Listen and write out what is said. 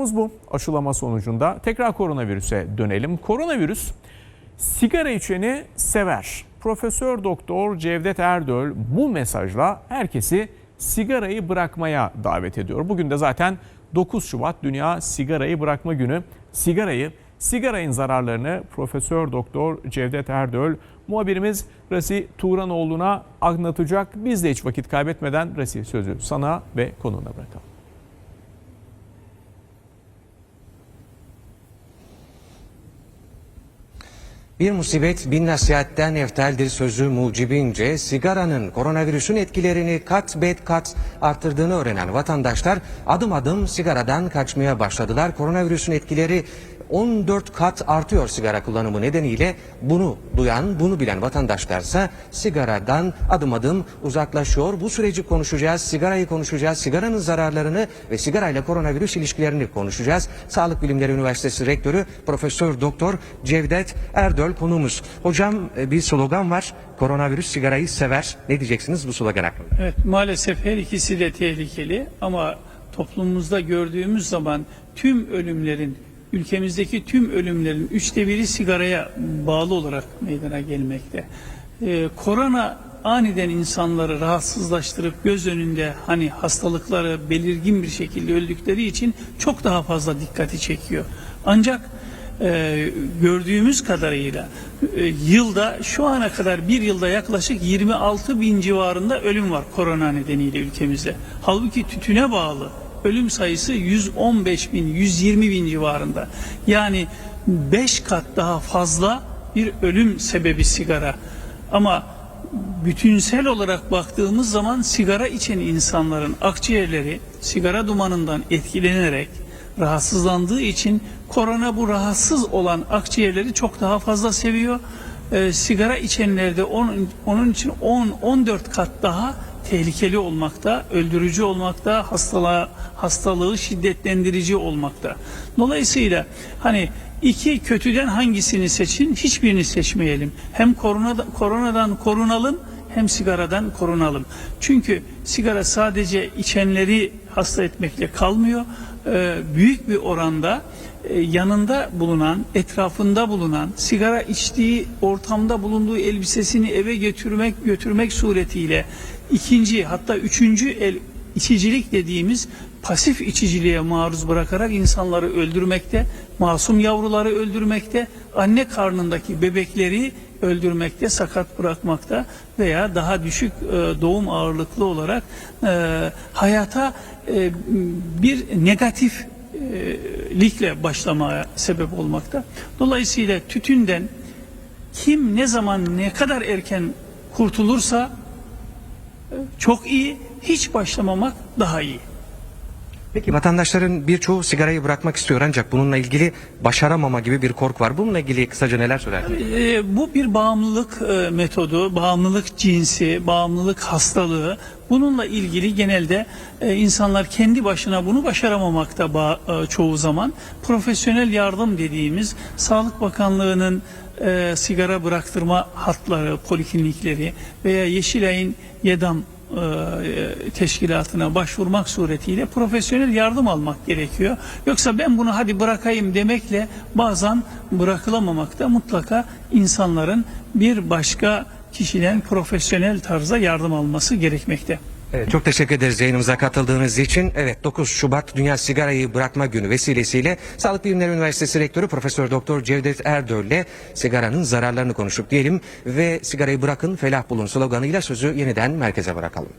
bu aşılama sonucunda tekrar koronavirüse dönelim. Koronavirüs sigara içeni sever. Profesör Doktor Cevdet Erdöl bu mesajla herkesi sigarayı bırakmaya davet ediyor. Bugün de zaten 9 Şubat Dünya Sigarayı Bırakma Günü. Sigarayı, sigarayın zararlarını Profesör Doktor Cevdet Erdöl muhabirimiz Rasi Tuğranoğlu'na anlatacak. Biz de hiç vakit kaybetmeden Rasi sözü sana ve konuğuna bırakalım. Bir musibet bin nasihatten efteldir sözü mucibince sigaranın koronavirüsün etkilerini kat bet kat arttırdığını öğrenen vatandaşlar adım adım sigaradan kaçmaya başladılar. Koronavirüsün etkileri 14 kat artıyor sigara kullanımı nedeniyle bunu duyan, bunu bilen vatandaşlarsa sigaradan adım adım uzaklaşıyor. Bu süreci konuşacağız, sigarayı konuşacağız, sigaranın zararlarını ve sigarayla koronavirüs ilişkilerini konuşacağız. Sağlık Bilimleri Üniversitesi Rektörü Profesör Doktor Cevdet Erdöl konuğumuz. Hocam e, bir slogan var. Koronavirüs sigarayı sever. Ne diyeceksiniz bu slogan hakkında? Evet maalesef her ikisi de tehlikeli ama toplumumuzda gördüğümüz zaman tüm ölümlerin ülkemizdeki tüm ölümlerin üçte biri sigaraya bağlı olarak meydana gelmekte. Ee, korona aniden insanları rahatsızlaştırıp göz önünde hani hastalıkları belirgin bir şekilde öldükleri için çok daha fazla dikkati çekiyor. Ancak e, gördüğümüz kadarıyla e, yılda şu ana kadar bir yılda yaklaşık 26 bin civarında ölüm var korona nedeniyle ülkemizde. Halbuki tütüne bağlı ölüm sayısı 115 bin 120 bin civarında. Yani 5 kat daha fazla bir ölüm sebebi sigara. Ama bütünsel olarak baktığımız zaman sigara içen insanların akciğerleri sigara dumanından etkilenerek rahatsızlandığı için korona bu rahatsız olan akciğerleri çok daha fazla seviyor. Ee, sigara içenlerde onun, onun için 10-14 kat daha tehlikeli olmakta, öldürücü olmakta, hastalığı, hastalığı şiddetlendirici olmakta. Dolayısıyla hani iki kötüden hangisini seçin, hiçbirini seçmeyelim. Hem korona, koronadan korunalım hem sigaradan korunalım. Çünkü sigara sadece içenleri hasta etmekle kalmıyor. Ee, büyük bir oranda e, yanında bulunan, etrafında bulunan, sigara içtiği ortamda bulunduğu elbisesini eve götürmek götürmek suretiyle ikinci hatta üçüncü el içicilik dediğimiz pasif içiciliğe maruz bırakarak insanları öldürmekte, masum yavruları öldürmekte, anne karnındaki bebekleri öldürmekte, sakat bırakmakta veya daha düşük e, doğum ağırlıklı olarak e, hayata e, bir negatif likle başlamaya sebep olmakta. Dolayısıyla tütünden kim ne zaman ne kadar erken kurtulursa çok iyi, hiç başlamamak daha iyi. Peki vatandaşların birçoğu sigarayı bırakmak istiyor ancak bununla ilgili başaramama gibi bir korku var. Bununla ilgili kısaca neler söylersiniz? E, bu bir bağımlılık e, metodu, bağımlılık cinsi, bağımlılık hastalığı. Bununla ilgili genelde e, insanlar kendi başına bunu başaramamakta ba- e, çoğu zaman. Profesyonel yardım dediğimiz Sağlık Bakanlığı'nın e, sigara bıraktırma hatları, poliklinikleri veya Yeşilay'ın YEDAM e, teşkilatına başvurmak suretiyle profesyonel yardım almak gerekiyor. Yoksa ben bunu hadi bırakayım demekle bazen bırakılamamakta mutlaka insanların bir başka kişiden profesyonel tarzda yardım alması gerekmekte. Evet, çok teşekkür ederiz yayınımıza katıldığınız için. Evet 9 Şubat Dünya Sigarayı Bırakma Günü vesilesiyle Sağlık Bilimleri Üniversitesi Rektörü Profesör Doktor Cevdet Erdöl ile sigaranın zararlarını konuştuk diyelim ve sigarayı bırakın felah bulun sloganıyla sözü yeniden merkeze bırakalım.